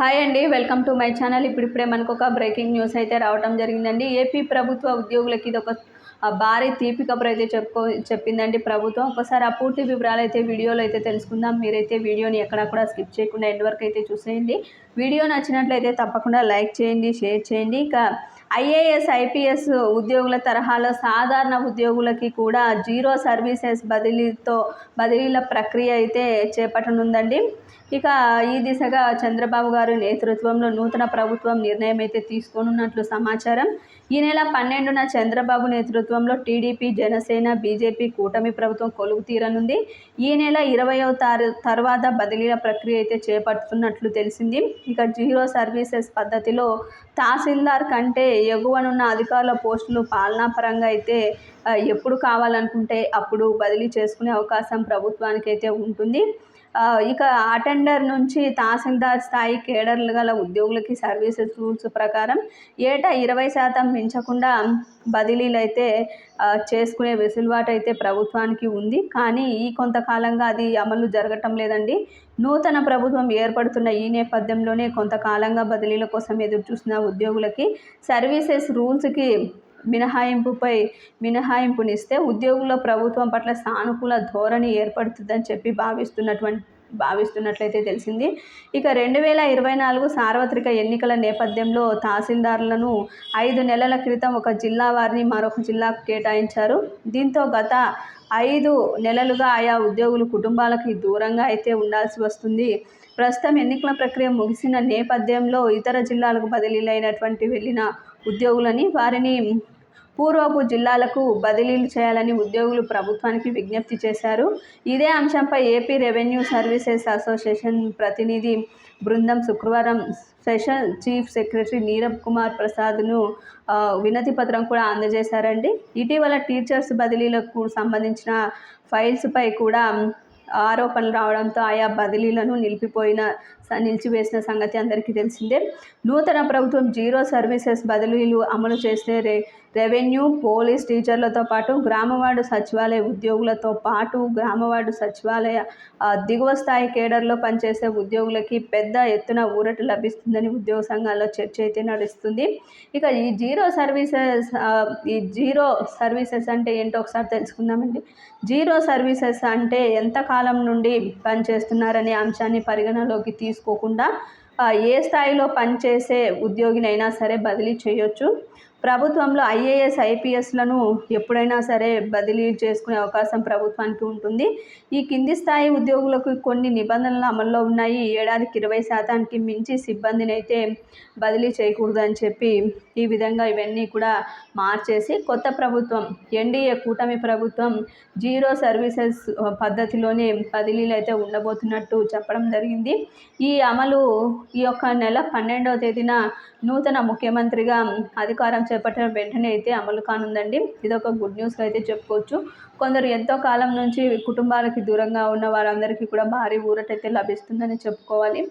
Hi అండి welcome to my channel. ఇప్పుడిప్పుడే మనకు ఒక బ్రేకింగ్ న్యూస్ అయితే రావడం జరిగిందండి. ఏపీ ప్రభుత్వ ఉద్యోగులకి ఇది ఒక భారీ తీపి కబురు అయితే చెప్పుకో చెప్పిందండి ప్రభుత్వం. ఒకసారి ఆ పూర్తి వివరాలు అయితే వీడియోలో అయితే తెలుసుకుందాం. మీరైతే వీడియోని ఎక్కడా కూడా స్కిప్ చేయకుండా ఎండ్ వరకు అయితే చూసేయండి. వీడియో నచ్చినట్లయితే తప్పకుండా లైక్ చేయండి షేర్ చేయండి. ఇక ఐఏఎస్ ఐపీఎస్ ఉద్యోగుల తరహాలో సాధారణ ఉద్యోగులకి కూడా జీరో సర్వీసెస్ బదిలీతో బదిలీల ప్రక్రియ అయితే చేపట్టనుందండి. ఇక ఈ దిశగా చంద్రబాబు గారి నేతృత్వంలో నూతన ప్రభుత్వం నిర్ణయం అయితే తీసుకోనున్నట్లు సమాచారం. ఈ నెల పన్నెండున చంద్రబాబు నేతృత్వంలో టీడీపీ జనసేన బీజేపీ కూటమి ప్రభుత్వం కొలువు తీరనుంది. ఈ నెల ఇరవయో తారీ తర్వాత బదిలీల ప్రక్రియ అయితే చేపడుతున్నట్లు తెలిసింది. ఇక జీరో సర్వీసెస్ పద్ధతిలో తహసీల్దార్ కంటే ఎగువనున్న అధికారుల పోస్టులు పాలనాపరంగా అయితే ఎప్పుడు కావాలనుకుంటే అప్పుడు బదిలీ చేసుకునే అవకాశం ప్రభుత్వానికి అయితే ఉంటుంది ఇక అటెండర్ నుంచి తహసీల్దార్ స్థాయి కేడర్లు గల ఉద్యోగులకి సర్వీసెస్ రూల్స్ ప్రకారం ఏటా ఇరవై శాతం మించకుండా బదిలీలు అయితే చేసుకునే వెసులుబాటు అయితే ప్రభుత్వానికి ఉంది. కానీ ఈ కొంతకాలంగా అది అమలు జరగటం లేదండి. నూతన ప్రభుత్వం ఏర్పడుతున్న ఈ నేపథ్యంలోనే కొంతకాలంగా బదిలీల కోసం ఎదురుచూస్తున్న ఉద్యోగులకి సర్వీసెస్ రూల్స్కి మినహాయింపుపై మినహాయింపునిస్తే ఉద్యోగుల ప్రభుత్వం పట్ల సానుకూల ధోరణి ఏర్పడుతుందని చెప్పి భావిస్తున్నటువంటి భావిస్తున్నట్లయితే తెలిసింది. ఇక రెండు వేల ఇరవై నాలుగు సార్వత్రిక ఎన్నికల నేపథ్యంలో తహసీల్దార్లను ఐదు నెలల క్రితం ఒక జిల్లా వారిని మరొక జిల్లాకు కేటాయించారు. దీంతో గత ఐదు నెలలుగా ఆయా ఉద్యోగులు కుటుంబాలకి దూరంగా అయితే ఉండాల్సి వస్తుంది. ప్రస్తుతం ఎన్నికల ప్రక్రియ ముగిసిన నేపథ్యంలో ఇతర జిల్లాలకు బదిలీలైనటువంటి వెళ్ళిన ఉద్యోగులని వారిని పూర్వపు జిల్లాలకు బదిలీలు చేయాలని ఉద్యోగులు ప్రభుత్వానికి విజ్ఞప్తి చేశారు. ఇదే అంశంపై ఏపీ రెవెన్యూ సర్వీసెస్ అసోసియేషన్ ప్రతినిధి బృందం శుక్రవారం special chief secretary Nirab Kumar ప్రసాద్ను వినతి పత్రం కూడా అందజేశారండి. ఇటీవల టీచర్స్ బదిలీలకు సంబంధించిన ఫైల్స్పై కూడా ఆరోపణలు రావడంతో ఆయా బదిలీలను నిలిపిపోయిన నిలిచివేసిన సంగతి అందరికీ తెలిసిందే. నూతన ప్రభుత్వం జీరో సర్వీసెస్ బదిలీలు అమలు చేసే రె రెవెన్యూ పోలీస్ టీచర్లతో పాటు గ్రామవార్డు సచివాలయ ఉద్యోగులతో పాటు గ్రామవార్డు సచివాలయ దిగువ స్థాయి కేడర్లో పనిచేసే ఉద్యోగులకి పెద్ద ఎత్తున ఊరట లభిస్తుందని ఉద్యోగ సంఘాల్లో చర్చ అయితే నడుస్తుంది. ఇక ఈ జీరో సర్వీసెస్ ఈ జీరో సర్వీసెస్ అంటే ఏంటో ఒకసారి తెలుసుకుందామండి. జీరో సర్వీసెస్ అంటే ఎంత కాలం నుండి పనిచేస్తున్నారనే అంశాన్ని పరిగణలోకి తీసుకోకుండా ఏ స్థాయిలో పనిచేసే ఉద్యోగినైనా సరే బదిలీ చేయొచ్చు. ప్రభుత్వంలో ఐఏఎస్ ఐపీఎస్లను ఎప్పుడైనా సరే బదిలీ చేసుకునే అవకాశం ప్రభుత్వానికి ఉంటుంది. ఈ కింది స్థాయి ఉద్యోగులకు కొన్ని నిబంధనలు అమల్లో ఉన్నాయి. ఏడాదికి ఇరవై శాతానికి మించి సిబ్బందిని అయితే బదిలీ చేయకూడదు అని చెప్పి ఈ విధంగా ఇవన్నీ కూడా మార్చేసి కొత్త ప్రభుత్వం ఎన్డీఏ కూటమి ప్రభుత్వం జీరో సర్వీసెస్ పద్ధతిలోనే బదిలీలు అయితే ఉండబోతున్నట్టు చెప్పడం జరిగింది. ఈ అమలు ఈ యొక్క నెల పన్నెండవ తేదీన నూతన ముఖ్యమంత్రిగా అధికారం చేపట్టిన వెంటనే అయితే అమలు కానుందండి. ఇది ఒక గుడ్ న్యూస్గా అయితే చెప్పుకోవచ్చు. కొందరు ఎంతో కాలం నుంచి కుటుంబాలకి దూరంగా ఉన్న వారందరికీ కూడా భారీ ఊరటైతే లభిస్తుందని చెప్పుకోవాలి.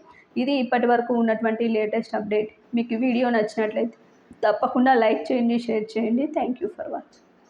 ఇది ఇప్పటి వరకు ఉన్నటువంటి లేటెస్ట్ అప్డేట్. మీకు వీడియో నచ్చినట్లయితే తప్పకుండా లైక్ చేయండి షేర్ చేయండి. Thank you for watching.